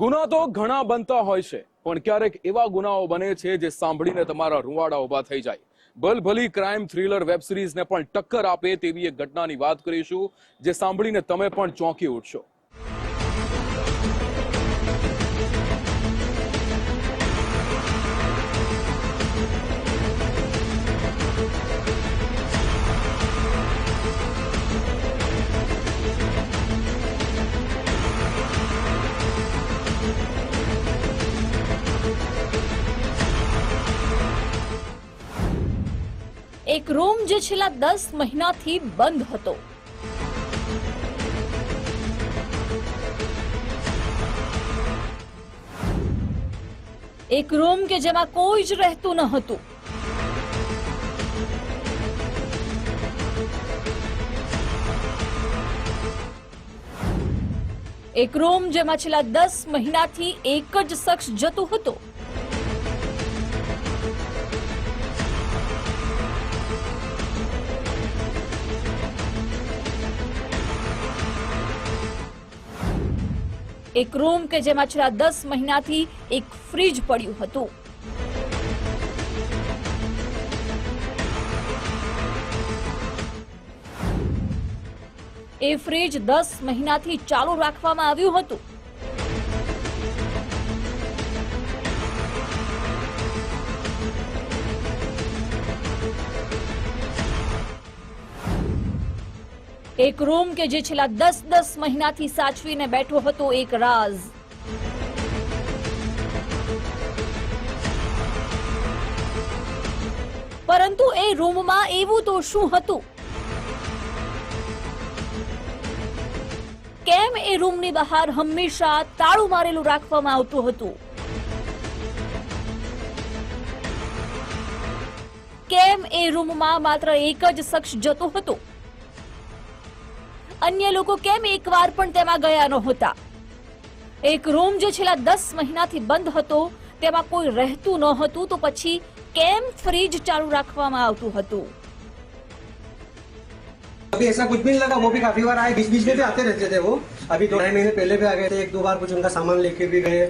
ગુના તો ઘણા બનતા હોય છે, પણ ક્યારેક એવા ગુનાઓ બને છે જે સાંભળીને તમારા રૂવાડા ઊભા થઈ જાય. ભલભલી ક્રાઇમ થ્રિલર વેબ સિરીઝને પણ ટક્કર આપે તેવી એક ઘટનાની વાત કરીશું, જે સાંભળીને તમે પણ ચોંકી ઉઠશો. એક રૂમ જે છેલ્લા દસ મહિનાથી બંધ હતો. એક રૂમ કે જેમાં કોઈ જ રહેતું ન હતું. એક રૂમ જેમાં છેલ્લા દસ મહિનાથી એક જ શખ્સ જતું હતું. એક રૂમ કે જેમાં છેલ્લા દસ મહિનાથી એક ફ્રીજ પડ્યું હતું. એ ફ્રીજ દસ મહિનાથી ચાલુ રાખવામાં આવ્યું હતું. એક રૂમ કે જે છેલ્લા દસ દસ મહિનાથી સાચવીને બેઠો હતો, એક રાજ. પરંતુ એ રૂમમાં એવું તો શું હતું? કેમ એ રૂમની બહાર હંમેશા તાળું મારેલું રાખવામાં આવતું હતું? કેમ એ રૂમમાં માત્ર એક જ શખ્સ જતો હતો? અન્ય લોકો કેમ એકવાર પણ તેમાં ગયા નહોતા એક રૂમ જે છેલ્લા દસ મહિનાથી બંધ હતો તેમાં કોઈ રહેતું ન હતું તો પછી કેમ ફ્રીજ ચાલુ રાખવામાં આવતું હતું अभी ऐसा कुछ भी नहीं लगा वो भी काफी बार आए बीच बीच में भी आते रहते थे वो अभी दो ढाई महीने पहले भी आ गए थे एक दो बार कुछ उनका सामान लेके भी गए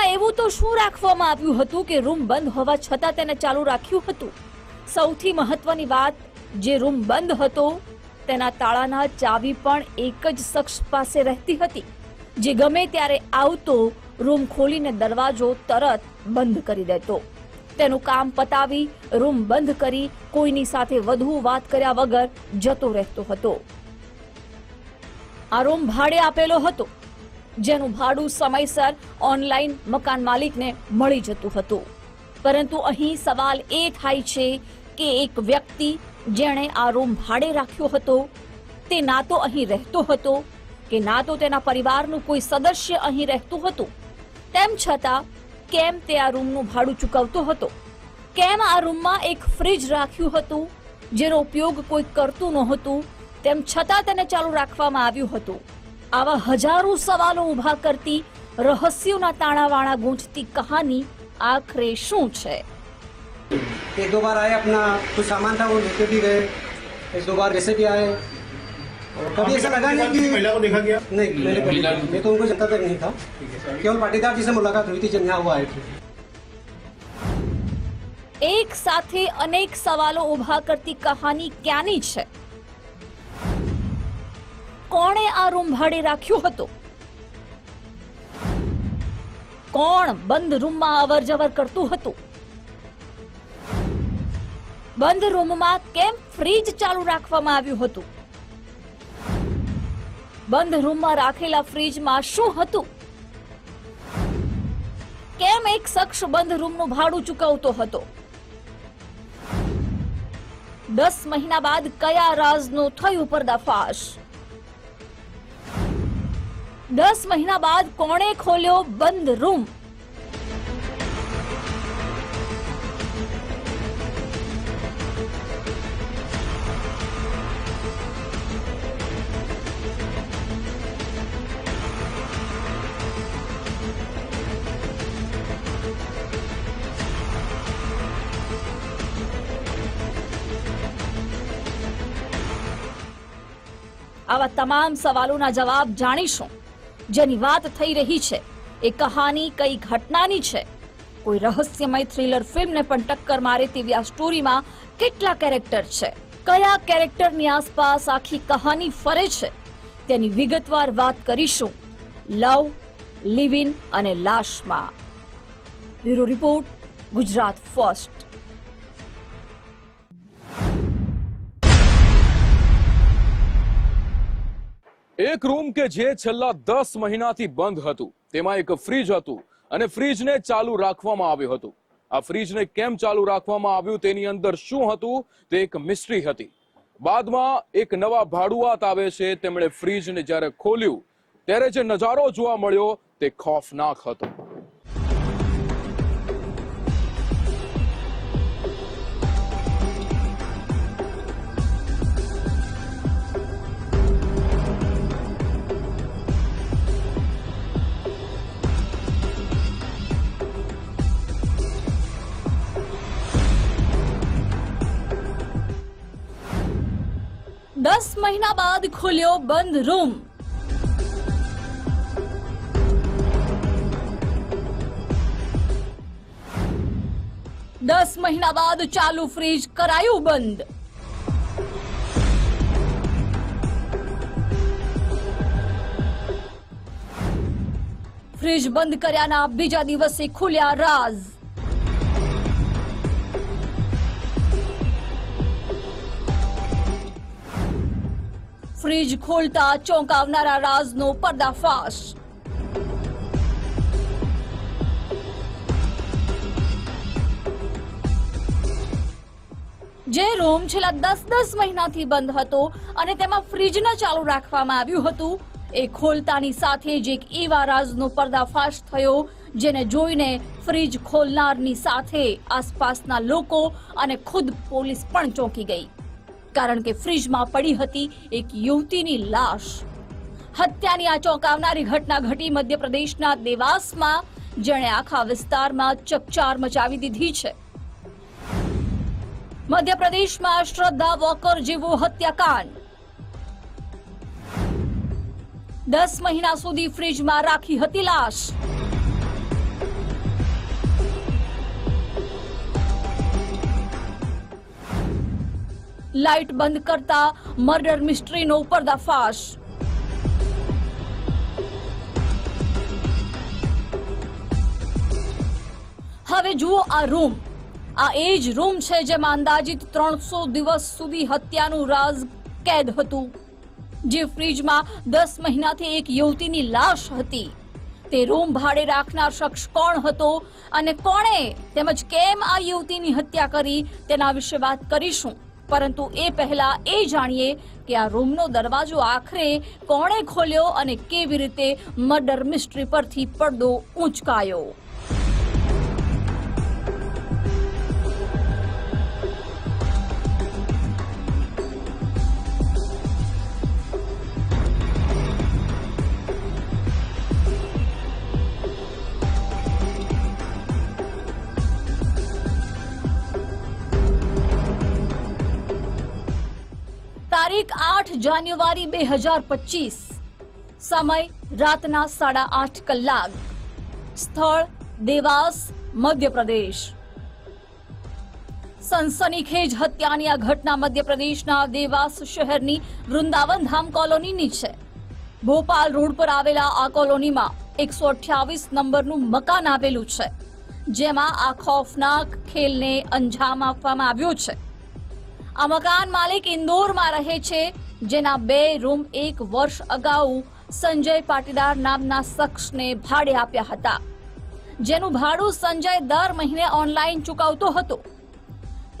ફ્રીજમાં એવું તો શું રાખવામાં આવ્યું હતું કે રૂમ બંધ હોવા છતાં તેને ચાલુ રાખ્યું હતું? સૌથી મહત્વની વાત, જે રૂમ બંધ હતો, તેના તાળાના ચાવી પણ એક જ શખ્સ પાસે રહેતી હતી, જે ગમે ત્યારે આવતો રૂમ ખોલીને દરવાજો તરત બંધ કરી દેતો. તેનું કામ પતાવી રૂમ બંધ કરી કોઈની સાથે વધુ વાત કર્યા વગર જતો રહેતો હતો. આ રૂમ ભાડે આપેલો હતો. જેનું ભાડું સમયસર ઓનલાઈન મકાન માલિકને મળી જતું હતું. પરંતુ અહીં સવાલ એ થાય છે કે એક વ્યક્તિ જેણે આ રૂમ ભાડે રાખ્યો હતો, તે ના તો અહીં રહેતો હતો કે ના તો તેના પરિવારનું કોઈ સદસ્ય અહીં રહેતું હતું? તેમ છતાં, કેમ તે આ રૂમનું ભાડું ચૂકવતો હતો? કેમ આ રૂમમાં એક ફ્રીજ રાખ્યું હતું, જેનો ઉપયોગ કોઈ કરતું નહોતું, તેમ છતાં તેને ચાલુ રાખવામાં આવ્યું હતું? આવા હજારો સવાલો ઊભા કરતી રહસ્યોના તાણાવાણા ગૂંચતી કહાની આખરે શું છે एक दो बार आए अपना कुछ सामान था वो लेके भी गए एक दो बार वैसे भी आए और कभी ऐसा लगा नहीं कि महिला को देखा गया नहीं मैंने कभी नहीं। मैं तो उनको जनता तक नहीं था केवल पाटीदार जी से मुलाकात हुई थी जब यहाँ वो आए थे એક સાથે અનેક સવાલો ઊભા કરતી કહાની ક્યાંની છે કોણે આ રૂમ ભાડે રાખ્યો હતો? કોણ બંધ રૂમમાં અવર જવર કરતું હતું? બંધ રૂમમાં કેમ ફ્રીજ ચાલુ રાખવામાં આવ્યું હતું? બંધ રૂમમાં રાખેલા ફ્રીજમાં શું હતું? કેમ એક શખ્સ બંધ રૂમનું ભાડું ચૂકવતો હતો? દસ મહિના બાદ કયા રાજનો થયું પર્દાફાશ? દસ મહિના બાદ કોણે ખોલ્યો બંધ રૂમ? આવા તમામ સવાલોના જવાબ જાણીશું. જેની વાત થઈ રહી છે. એ કહાની કઈ ઘટનાની છે? કોઈ રહસ્યમય થ્રિલર ફિલ્મને પણ ટક્કર મારે તેવી આ સ્ટોરીમાં કેટલા કેરેક્ટર છે? કયા કેરેક્ટરની આસપાસ આખી કહાની ફરે છે? તેની વિગતવાર વાત કરીશું. લવ, લિવ ઇન અને લાશમાં. Bureau report, Gujarat first. એક રૂમ કે જે છેલ્લા દસ મહિનાથી બંધ હતું. તેમાં એક ફ્રીજ હતું અને ફ્રીજને ચાલુ રાખવામાં આવ્યું હતું. આ ફ્રીજને કેમ ચાલુ રાખવામાં આવ્યું તેની અંદર શું હતું તે એક મિસ્ટ્રી હતી. બાદમાં એક નવા ભાડુઆત આવે છે. તેમણે ફ્રીજને જ્યારે ખોલ્યું, ત્યારે જે નજારો જોવા મળ્યો તે ખોફનાક હતો. દસ મહિના બાદ ખુલ્યો બંધ રૂમ દસ મહિના બાદ ચાલુ ફ્રીજ કરાયું બંધ ફ્રીજ બંધ કર્યાના બીજા દિવસે ખુલ્યા રાઝ ફ્રીજ ખોલતા ચોંકાવનારા રાજનો પર્દાફાશ. જે રૂમ છેલ્લા દસ દસ મહિનાથી બંધ હતો અને તેમાં ફ્રીજ ન ચાલુ રાખવામાં આવ્યું હતું, એ ખોલતાની સાથે જ એક એવા રાજનો પર્દાફાશ થયો, જેને જોઈને ફ્રીજ ખોલનારની સાથે આસપાસના લોકો અને ખુદ પોલીસ પણ ચોંકી ગઈ. કારણ કે ફ્રીજમાં પડી હતી એક યુવતીની લાશ. હત્યાની આ ચોંકાવનારી ઘટના ઘટી મધ્યપ્રદેશના દેવાસમાં, જેણે આખા વિસ્તારમાં ચકચાર મચાવી દીધી છે. મધ્યપ્રદેશમાં શ્રદ્ધા વોકર જેવો હત્યાકાંડ. દસ મહિના સુધી ફ્રીજમાં રાખી હતી લાશ. લાઇટ બંધ કરતા મર્ડર મિસ્ટ્રીનો પર્દાફાશ. હવે જુઓ આ રૂમ. આ એ જ રૂમ છે જેમાં અંદાજિત ત્રણસો દિવસ સુધી હત્યાનું રાઝ કેદ હતું. જે ફ્રીજમાં દસ મહિનાથી એક યુવતીની લાશ હતી. તે રૂમ ભાડે રાખનાર શખ્સ કોણ હતો અને કોણે તેમજ કેમ આ યુવતીની હત્યા કરી તેના વિશે વાત કરીશું. પરંતુ એ પહેલા એ જાણીએ કે આ રૂમનો દરવાજો આખરે કોણે ખોલ્યો અને કેવી રીતે મર્ડર મિસ્ટ્રી પરથી પડદો ઊંચકાયો તારીખ આઠ જાન્યુઆરી બે હજાર પચીસ. સમય રાતના સાડા આઠ કલાક. સ્થળ દેવાસ, મધ્યપ્રદેશ. સનસનીખેજ હત્યાની આ ઘટના મધ્યપ્રદેશના દેવાસ શહેરની વૃંદાવન ધામ કોલોનીની છે. ભોપાલ રોડ પર આવેલા આ કોલોનીમાં એકસો અઠ્યાવીસ નંબરનું મકાન આવેલું છે, જેમાં આ ખોફનાક ખેલને અંજામ આપવામાં આવ્યો છે. આ મકાન માલિક ઇન્દોરમાં રહે છે, જેના બે રૂમ એક વર્ષ અગાઉ સંજય પાટીદાર નામના શખ્સને ભાડે આપ્યા હતા. જેનું ભાડું સંજય દર મહિને ઓનલાઈન ચૂકવતો હતો.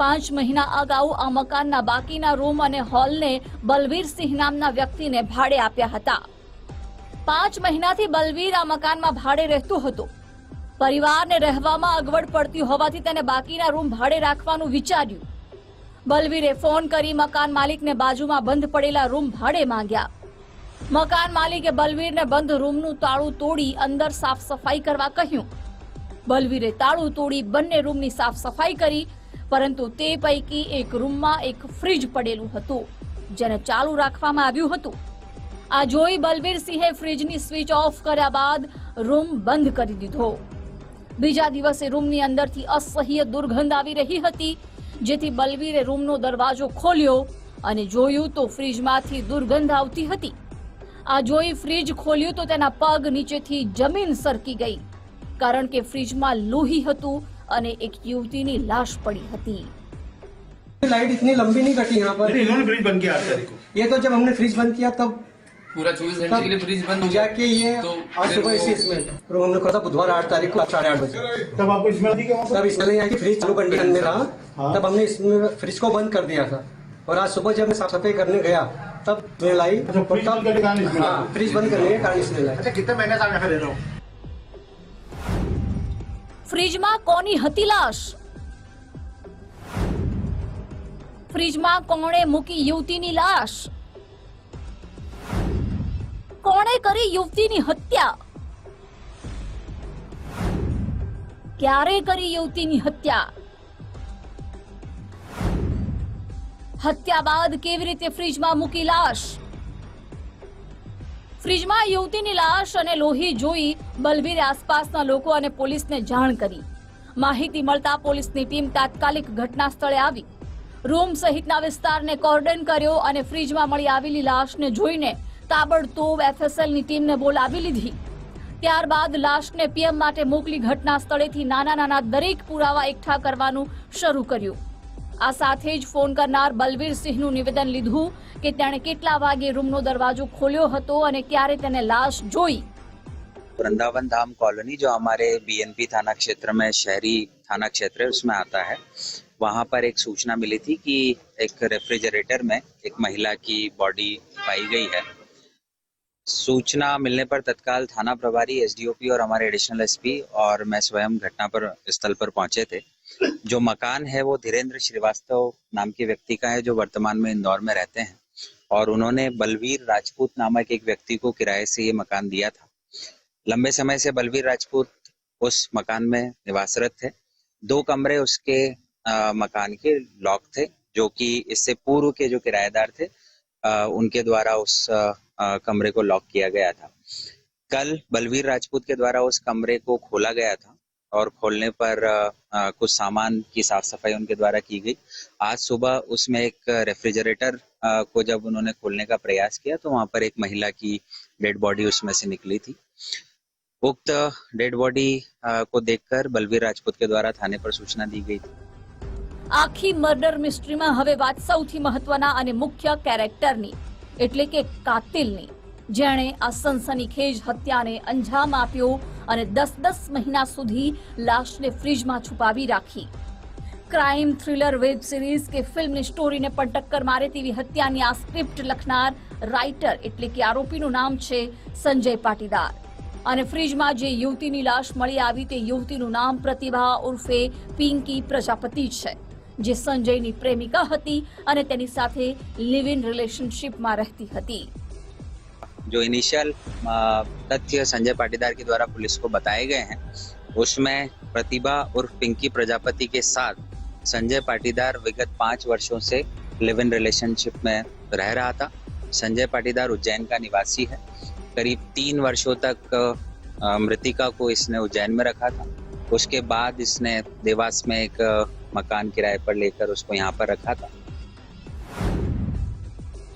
પાંચ મહિના અગાઉ આ મકાનના બાકીના રૂમ અને હોલને બલવીરસિંહ નામના વ્યક્તિને ભાડે આપ્યા હતા. પાંચ મહિનાથી બલવીર આ મકાનમાં ભાડે રહેતો હતો. પરિવારને રહેવામાં અગવડ પડતી હોવાથી તેને બાકીના રૂમ ભાડે રાખવાનું વિચાર્યું. બલવીરે ફોન કરી મકાન માલિકને બાજુમાં બંધ પડેલા રૂમ ભાડે માંગ્યા. મકાન માલિકે બલવીરને બંધ રૂમનું તાળું તોડી અંદર સાફ સફાઈ કરવા કહ્યું. બલવીરે તાળું તોડી બંને રૂમની સાફ સફાઈ કરી, પરંતુ તે પૈકી એક રૂમમાં એક ફ્રીજ પડેલું હતું, જેને ચાલુ રાખવામાં આવ્યું હતું. આ જોઈ બલવીરસિંહે ફ્રીજની સ્વિચ ઓફ કર્યા બાદ રૂમ બંધ કરી દીધો. બીજા દિવસે રૂમની અંદરથી અસહ્ય દુર્ગંધ આવી રહી હતી. જેથી બલવીરે રૂમનો દરવાજો ખોલ્યો અને જોયું તો ફ્રીજમાંથી દુર્ગંધ આવતી હતી આ જોઈ ફ્રીજ ખોલ્યું તો તેના પગ નીચેથી જમીન સરકી ગઈ કારણ કે ફ્રીજમાં લોહી હતું અને એક યુવતીની લાશ પડી હતી लाइट इतनी लंबी नहीं कटी यहाँ पर अरे इन्होंने फ्रिज बंद किया आठ तारीख को ये तो जब हमने फ्रिज बंद किया तब पूरा चौबीस घंटे के लिए फ्रिज बंद हो गया जाके ये तो आज फिर सुबह वो- इसी इसमें रूम हमने खोला था बुधवार आठ तारीख को साढ़े आठ बजे तब आपको स्मेल दी क्या वहाँ तब इसमें यहाँ की फ्रिज चालू कंडीशन में रहा हाँ। तब हमने इसमें फ्रिज को बंद कर दिया था और आज सुबह जब मैं साफ सफाई करने गया तब स्मेल आई अच्छा, फ्रिज और बंद करने के कारण स्मेल हाँ आई। फ्रिज बंद करने के कारण स्मेल आई अच्छा कितने महीने से आप यहाँ रह रहे हो ફ્રીજમાં કોની હતી લાશ ફ્રીજમાં કોણે મૂકી યુવતીની લાશ કોણે કરી યુવતીની હત્યા? ક્યારે કરી યુવતીની હત્યા? હત્યા બાદ કેવી રીતે ફ્રીજમાં મૂકી લાશ? ફ્રીજમાં યુવતીની લાશ અને લોહી જોઈ બલવીરે આસપાસના લોકો અને પોલીસને જાણ કરી. માહિતી મળતા પોલીસની ટીમ તાત્કાલિક ઘટના સ્થળે આવી. રૂમ સહિતના વિસ્તારને કોર્ડન કર્યો અને ફ્રીજમાં મળી આવેલી લાશને જોઈને તાબડતોબ એફએસએલની ટીમને બોલાવી લીધી ત્યારબાદ લાશને પીએમ માટે મોકલી ઘટના સ્થળેથી નાના નાના દરેક પુરાવા એકઠા કરવાનું શરૂ કર્યું આ સાથે જ ફોન કરનાર બલવીરસિંહનું નિવેદન લીધું કે તેણે કેટલા વાગે રૂમનો દરવાજો ખોલ્યો હતો અને ક્યારે તેને લાશ જોઈ वृंदावन धाम कॉलोनी जो हमारे बीएनपी थाना क्षेत्र में शहरी थाना क्षेत्र है उसमें आता है वहाँ पर एक सूचना मिली थी कि एक रेफ्रिजरेटर में एक महिला की बॉडी पाई गई है सूचना मिलने पर तत्काल थाना प्रभारी एसडीओपी और हमारे एडिशनल एसपी और मैं स्वयं घटना पर स्थल पर पहुँचे थे। जो मकान है वो धीरेन्द्र श्रीवास्तव नाम के व्यक्ति का है जो वर्तमान में इंदौर में रहते हैं। और उन्होंने बलवीर राजपूत नामक एक व्यक्ति को किराए से ये मकान दिया था। लंबे समय से बलवीर राजपूत उस मकान में निवासरत थे। दो कमरे उसके अ, मकान के लॉक थे जो कि इससे पूर्व के जो किराएदार थे अ, उनके द्वारा उस अ, कमरे को लॉक किया गया था कल बलवीर राजपूत के द्वारा उस कमरे को खोला गया था और खोलने पर अ, अ, कुछ सामान की साफ सफाई उनके द्वारा की गई आज सुबह उसमें एक रेफ्रिजरेटर अ, को जब उन्होंने खोलने का प्रयास किया तो वहां पर एक महिला की डेड बॉडी उसमें से निकली थी उक्त डेड बॉडी अ, को देखकर बलवीर राजपूत के द्वारा थाने पर सूचना दी गई थी આખી મર્ડર મિસ્ટ્રીમાં હવે વાત સૌથી મહત્વના અને મુખ્ય કેરેક્ટરની એટલે કે કાતિલની. જેણે આ સનસનીખેજ હત્યાને અંજામ આપ્યો અને દસ દસ મહિના સુધી લાશને ફ્રીજમાં છુપાવી રાખી. ક્રાઇમ થ્રિલર વેબ સિરીઝ કે ફિલ્મની સ્ટોરીને પણ ટક્કર મારે તેવી હત્યાની આ સ્ક્રિપ્ટ લખનાર રાઇટર એટલે કે આરોપીનું નામ છે સંજય પાટીદાર. અને ફ્રીજમાં જે યુવતીની લાશ મળી આવી તે યુવતીનું નામ પ્રતિભા ઉર્ફે પિંકી પ્રજાપતિ છે. જે સંજયની પ્રેમિકા હતી અને તેની સાથે લિવ ઇન રિલેશનશિપમાં રહેતી હતી जो इनिशियल तथ्य संजय पाटीदार के द्वारा पुलिस को बताए गए हैं उसमें प्रतिभा उर्फ पिंकी प्रजापति के साथ संजय पाटीदार विगत पाँच वर्षों से लिव इन रिलेशनशिप में रह रहा था संजय पाटीदार उज्जैन का निवासी है करीब तीन वर्षों तक अ, मृतिका को इसने उज्जैन में रखा था उसके बाद इसने देवास में एक अ, मकान किराए पर लेकर उसको यहाँ पर रखा था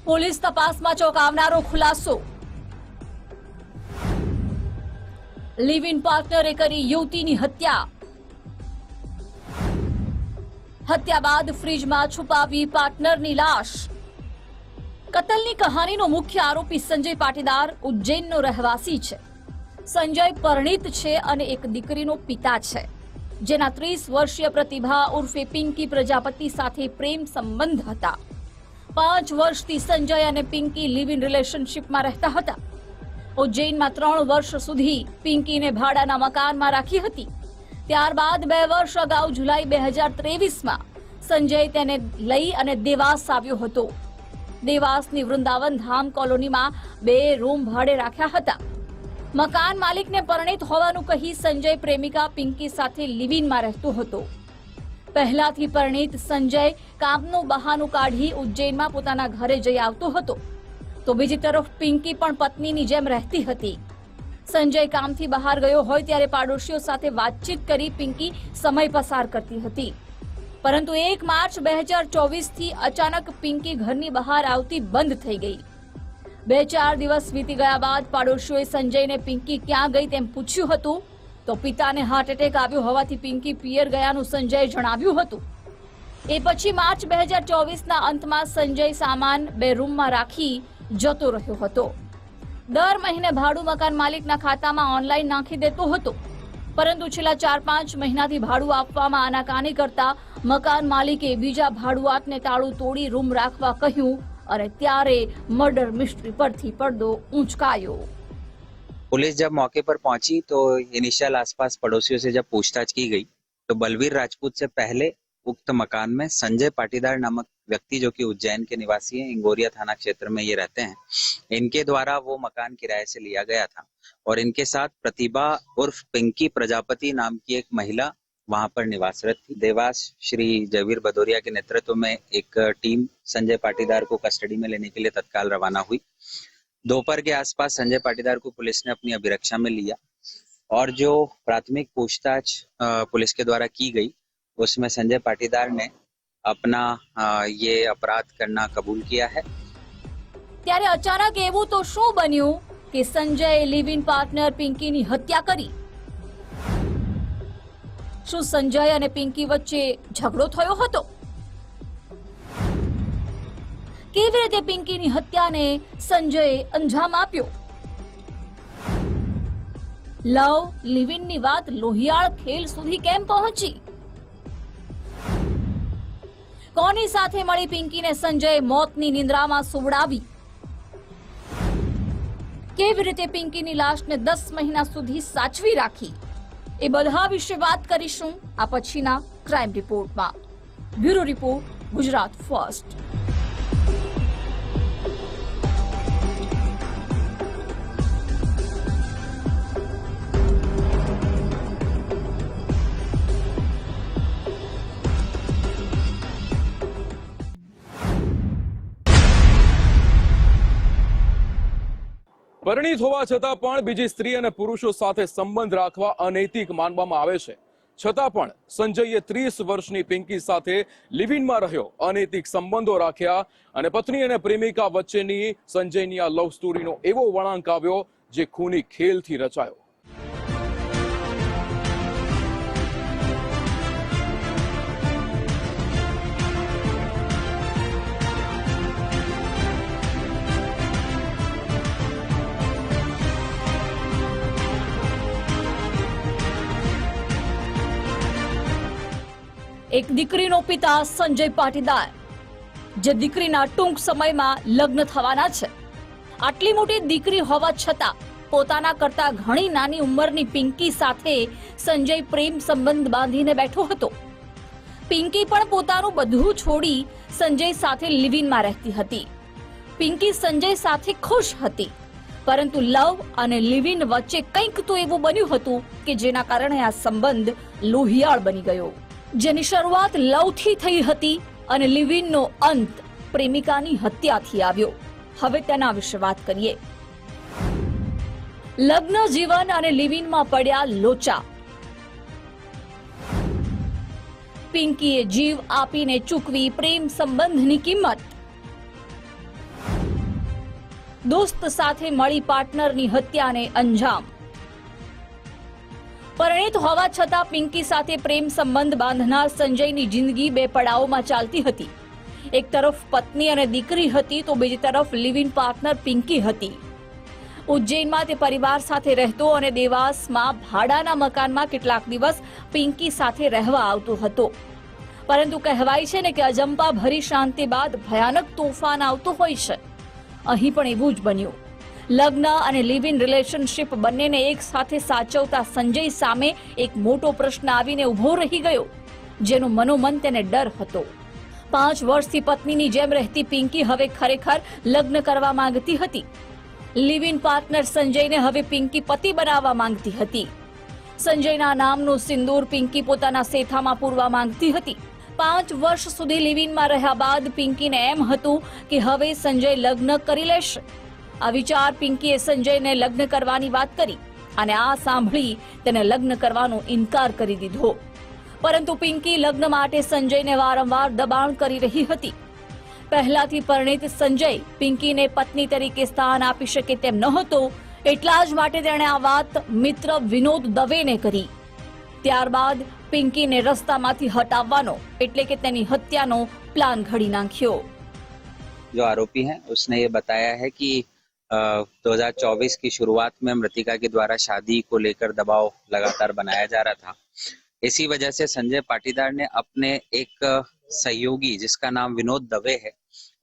પોલીસ તપાસમાં ચોંકાવનારો ખુલાસો લિવ ઇન પાર્ટનરે કરી યુવતીની હત્યા હત્યા બાદ ફ્રીજમાં છુપાવી પાર્ટનરની લાશ કતલની કહાનીનો મુખ્ય આરોપી સંજય પાટીદાર ઉજ્જૈનનો રહેવાસી છે સંજય પરણિત છે અને એક દીકરીનો પિતા છે જેના ત્રીસ વર્ષીય પ્રતિભા ઉર્ફે પિંકી પ્રજાપતિ સાથે પ્રેમ સંબંધ હતા. પાંચ વર્ષથી સંજય અને પિંકી લિવ ઇન રિલેશનશિપમાં રહેતા હતા. ઉજ્જૈનમાં ત્રણ વર્ષ સુધી પિંકીને ભાડાના મકાનમાં રાખી હતી. ત્યારબાદ બે વર્ષ અગાઉ જુલાઈ બે હજાર ત્રેવીસમાં સંજય તેને લઈ અને દેવાસ આવ્યો હતો. દેવાસની વૃંદાવન ધામ કોલોનીમાં બે રૂમ ભાડે રાખ્યા હતા. મકાન માલિકને પરણિત હોવાનું કહી સંજય પ્રેમિકા પિંકી સાથે લિવિનમાં રહેતો હતો. પહેલાથી પરણિત સંજય કામનું બહાનું કાઢી ઉજ્જૈનમાં પોતાના ઘરે જઈ આવતો હતો. તો બીજી તરફ પિંકી પણ પત્નીની જેમ રહેતી હતી. સંજય કામથી બહાર ગયો હોય ત્યારે પાડોશીઓ સાથે વાતચીત કરી પિંકી સમય પસાર કરતી હતી. પરંતુ એક માર્ચ બે હજાર ચોવીસથી અચાનક પિંકી ઘરની બહાર આવતી બંધ થઈ ગઈ. બે ચાર દિવસ વીતી ગયા બાદ પાડોશીઓએ સંજયને પિંકી ક્યાં ગઈ તેમ પૂછ્યું હતું તો પિતાને હાર્ટ એટેક આવ્યો હોવાથી પિંકી પિયર ગયાનું સંજયે જણાવ્યું હતું. એ પછી માર્ચ બે હજાર ચોવીસના અંતમાં સંજય સામાન બે રૂમમાં રાખી જતો રહ્યો હતો. દર મહિને ભાડું મકાન માલિકના ખાતામાં ઓનલાઈન નાખી દેતો હતો. પરંતુ છેલ્લા ચાર પાંચ મહિનાથી ભાડું આપવામાં આનાકાની કરતા મકાન માલિકે બીજા ભાડુઆતને તાળું તોડી રૂમ રાખવા કહ્યું અને ત્યારે મર્ડર મિસ્ટ્રી પરથી પડદો ઊંચકાયો पुलिस जब मौके पर पहुंची तो इनिशियल आसपास पड़ोसियों से जब पूछताछ की गई तो बलवीर राजपूत से पहले उक्त मकान में संजय पाटीदार नामक व्यक्ति जो कि उज्जैन के निवासी हैं इंगोरिया थाना क्षेत्र में ये रहते हैं इनके द्वारा वो मकान किराए से लिया गया था और इनके साथ प्रतिभा उर्फ पिंकी प्रजापति नाम की एक महिला वहां पर निवासरत थी देवास श्री जयवीर भदौरिया के नेतृत्व में एक टीम संजय पाटीदार को कस्टडी में लेने के लिए तत्काल रवाना हुई दोपहर के आसपास संजय पाटीदार को पुलिस ने अपनी अभिरक्षा में लिया और जो प्राथमिक पूछताछ अ, पुलिस के द्वारा की गई उसमें संजय पाटीदार ने अपना अ, ये अपराध करना कबूल किया है ત્યારે અચાનક એવું તો શું બન્યું કે સંજયે લિવ ઇન પાર્ટનર પિંકીની હત્યા કરી શું સંજય અને પિંકી વચ્ચે ઝઘડો થયો હતો? કેવી રીતે પિંકીની હત્યાને સંજયે અંજામ આપ્યો? લવ લિવિનની વાત લોહિયાળ ખેલ સુધી કેમ પહોંચી? કોની સાથે મળી પિંકીને સંજયે મોતની નિંદ્રામાં સુવડાવી? કેવી રીતે પિંકીની લાશને દસ મહિના સુધી સાચવી રાખી? એ બધા વિશે વાત કરીશું આ પછીના ક્રાઇમ રિપોર્ટમાં. Bureau report Gujarat first. પરિણીત હોવા છતાં પણ બીજી સ્ત્રી અને પુરુષો સાથે સંબંધ રાખવા અનૈતિક માનવામાં આવે છે. છતાં પણ સંજયે ત્રીસ વર્ષની પિંકી સાથે લિવિનમાં રહ્યો, અનૈતિક સંબંધો રાખ્યા અને પત્ની અને પ્રેમિકા વચ્ચેની સંજયની આ લવ સ્ટોરીનો એવો વળાંક આવ્યો, જે ખૂની ખેલથી રચાયો. એક દીકરીનો પિતા સંજય પાટીદાર, જે દીકરીના ટૂંક સમયમાં લગ્ન થવાના છે. આટલી મોટી દીકરી હોવા છતાં પોતાના કરતા ઘણી નાની ઉંમરની પિંકી સાથે સંજય પ્રેમ સંબંધ બાંધીને બેઠો હતો. પિંકી પણ પોતાનું બધું છોડી સંજય સાથે લિવિનમાં રહેતી હતી. પિંકી સંજય સાથે ખુશ હતી, પરંતુ લવ અને લિવિન વચ્ચે કંઈક તો એવું બન્યું હતું કે જેના કારણે આ સંબંધ લોહિયાળ બની ગયો. જેની શરૂઆત લવથી થઈ હતી અને લિવિનનો અંત પ્રેમિકાની હત્યાથી આવ્યો. હવે તેના વિશે વાત કરીએ. લગ્ન જીવન અને લિવિનમાં પડ્યા લોચા. પિંકીએ જીવ આપીને ચૂકવી પ્રેમ સંબંધની કિંમત. દોસ્ત સાથે મળી પાર્ટનરની હત્યાને અંજામ. પરિણીત હોવા છતાં પિંકી સાથે પ્રેમ સંબંધ બાંધનાર સંજયની જિંદગી બે પડાવોમાં ચાલતી હતી. એક તરફ પત્ની અને દીકરી હતી તો બીજી તરફ લિવ ઇન પાર્ટનર પિંકી હતી. ઉજ્જૈનમાં તે પરિવાર સાથે રહેતો અને દેવાસમાં ભાડાના મકાનમાં કેટલાક દિવસ પિંકી સાથે રહેવા આવતો હતો. પરંતુ કહેવાય છે ને કે અજંપા ભરી શાંતિ બાદ ભયાનક તોફાન આવતું હોય છે. અહીં પણ એવું જ બન્યું. લગ્ન અને લિવ ઇન રિલેશનશિપ બંનેને એક સાથે સાચવતા સંજય સામે એક મોટો પ્રશ્ન આવીને ઊભો રહી ગયો, જેનો મનોમન તેને ડર હતો. પાંચ વર્ષથી પત્નીની જેમ રહેતી પિંકી હવે ખરેખર લગ્ન કરવા માંગતી હતી. લિવ ઇન પાર્ટનર સંજયને હવે પિંકી પતિ બનાવવા માંગતી હતી. સંજયના નામનું સિંદૂર પિંકી પોતાના સેથામાં પૂરવા માંગતી હતી. પાંચ વર્ષ સુધી લિવિનમાં રહ્યા બાદ પિંકીને એમ હતું કે હવે સંજય લગ્ન કરી લેશે. આ વિચાર પિંકીએ સંજયને લગ્ન કરવાની વાત કરી અને આ સાંભળી તેને લગ્ન કરવાનો ઇનકાર કરી દીધો પરંતુ પિંકી લગ્ન માટે સંજયને વારંવાર દબાણ કરી રહી હતી પહેલાથી પરિણીત સંજય પિંકીને પત્ની તરીકે સ્થાન આપી શકે તેમ નહોતો એટલા જ માટે તેણે આ વાત મિત્ર વિનોદ દવેને કરી ત્યારબાદ પિંકીને રસ્તામાંથી હટાવવાનો એટલે કે તેની હત્યાનો પ્લાન ઘડી નાખ્યો जो आरोपी हैं उसने ये बताया है कि अ, 2024 की शुरुआत में मृतिका के द्वारा शादी को लेकर दबाव लगातार बनाया जा रहा था। इसी वजह से संजय पाटीदार ने अपने एक सहयोगी, जिसका नाम विनोद दवे है,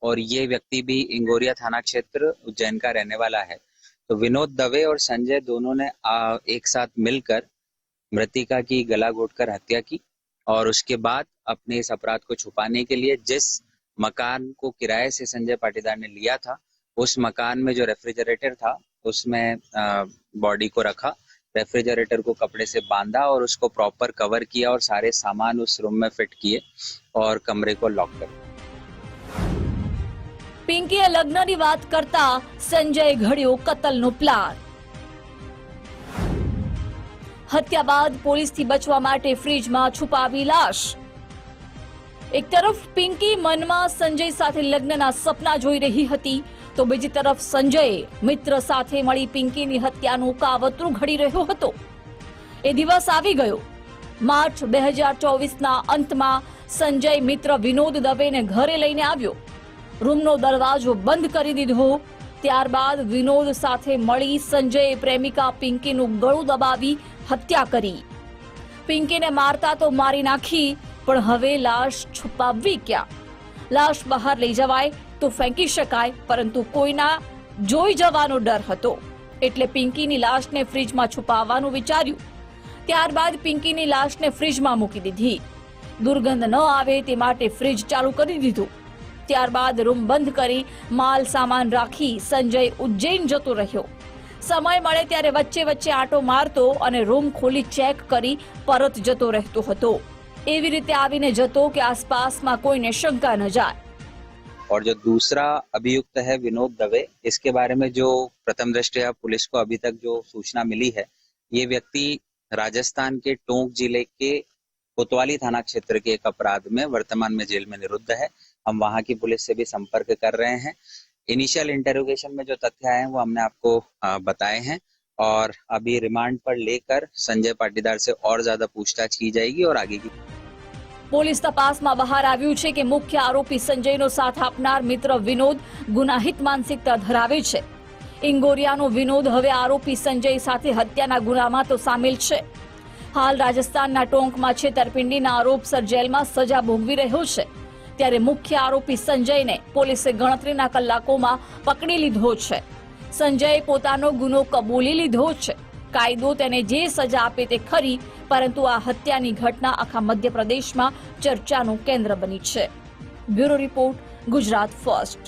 और ये व्यक्ति भी इंगोरिया थाना क्षेत्र उज्जैन का रहने वाला है। तो विनोद दवे और संजय दोनों ने एक साथ मिलकर मृतिका की गला घोटकर हत्या की और उसके बाद अपने इस अपराध को छुपाने के लिए जिस मकान को किराए से संजय पाटीदार ने लिया था उस मकान में जो रेफ्रिजरेटर था उसमें बॉडी को रखा रेफ्रिजरेटर को कपड़े से बांधा और उसको प्रॉपर कवर किया और सारे सामान उस रूम में फिट किए और कमरे को लॉक कर પિંકીએ લગ્નની વાત કરતા સંજય ઘડ્યો કતલનો પ્લાન હત્યા બાદ પોલીસથી બચવા માટે ફ્રીજમાં છુપાવી લાશ એક તરફ પિંકી મનમાં સંજય સાથે લગ્નના સપના જોઈ રહી હતી તો બીજી તરફ સંજયે મિત્ર સાથે મળી પિંકીની હત્યાનું કાવતરું ઘડી રહ્યો હતો. એ દિવસ આવી ગયો. માર્ચ બે હજાર ચોવીસના અંતમાં સંજય મિત્ર વિનોદ દવેને ઘરે લઈને આવ્યો. રૂમનો દરવાજો બંધ કરી દીધો. ત્યારબાદ વિનોદ સાથે મળી સંજયે પ્રેમિકા પિંકીનું ગળું દબાવી હત્યા કરી. પિંકીને મારતા તો મારી નાખી, પણ હવે લાશ છુપાવવી ક્યાં? લાશ બહાર લઈ જવાય તો ફેંકી શકાય, પરંતુ કોઈના જોઈ જવાનો ડર હતો. એટલે પિંકીની લાશને ફ્રીજમાં છુપાવવાનું વિચાર્યું. ત્યારબાદ પિંકીની લાશને ફ્રીજમાં મૂકી દીધી. દુર્ગંધ ન આવે તે માટે ફ્રીજ ચાલુ કરી દીધું. ત્યારબાદ રૂમ બંધ કરી માલ સામાન રાખી સંજય ઉજ્જૈન જતો રહ્યો. સમય મળે ત્યારે વચ્ચે વચ્ચે આંટો મારતો અને રૂમ ખોલી ચેક કરી પરત જતો રહેતો હતો. એવી રીતે આવીને જતો કે આસપાસમાં કોઈને શંકા ન જાય. और जो दूसरा अभियुक्त है विनोद दवे, इसके बारे में जो प्रथम दृष्टया पुलिस को अभी तक जो सूचना मिली है, ये व्यक्ति राजस्थान के टोंक ज़िले के कोतवाली थाना क्षेत्र के एक अपराध में वर्तमान में जेल में निरुद्ध है। हम वहाँ की पुलिस से भी संपर्क कर रहे हैं। इनिशियल इंटरोगेशन में जो तथ्य आए हैं, वो हमने आपको बताए हैं। और अभी रिमांड पर लेकर संजय पाटीदार से और ज़्यादा पूछताछ की जाएगी और आगे की પોલીસ તપાસમાં બહાર આવ્યું છે કે મુખ્ય આરોપી સંજયનો સાથ આપનાર મિત્ર વિનોદ ગુનાહિત માનસિકતા ધરાવે છે. ઇંગોરિયાનો વિનોદ હવે આરોપી સંજય સાથે હત્યાના ગુનામાં તો સામેલ છે. હાલ રાજસ્થાનના ટોંકમાં છેતરપિંડીના આરોપસર જેલમાં સજા ભોગવી રહ્યો છે. ત્યારે મુખ્ય આરોપી સંજયને પોલીસે ગણતરીના કલાકોમાં પકડી લીધો છે. સંજયે પોતાનો ગુનો કબૂલી લીધો છે. કાયદો તેને જે સજા આપે તે ખરી પરંતુ આ હત્યાની ઘટના આખા મધ્યપ્રદેશમાં ચર્ચાનું કેન્દ્ર બની છે. Bureau report Gujarat first.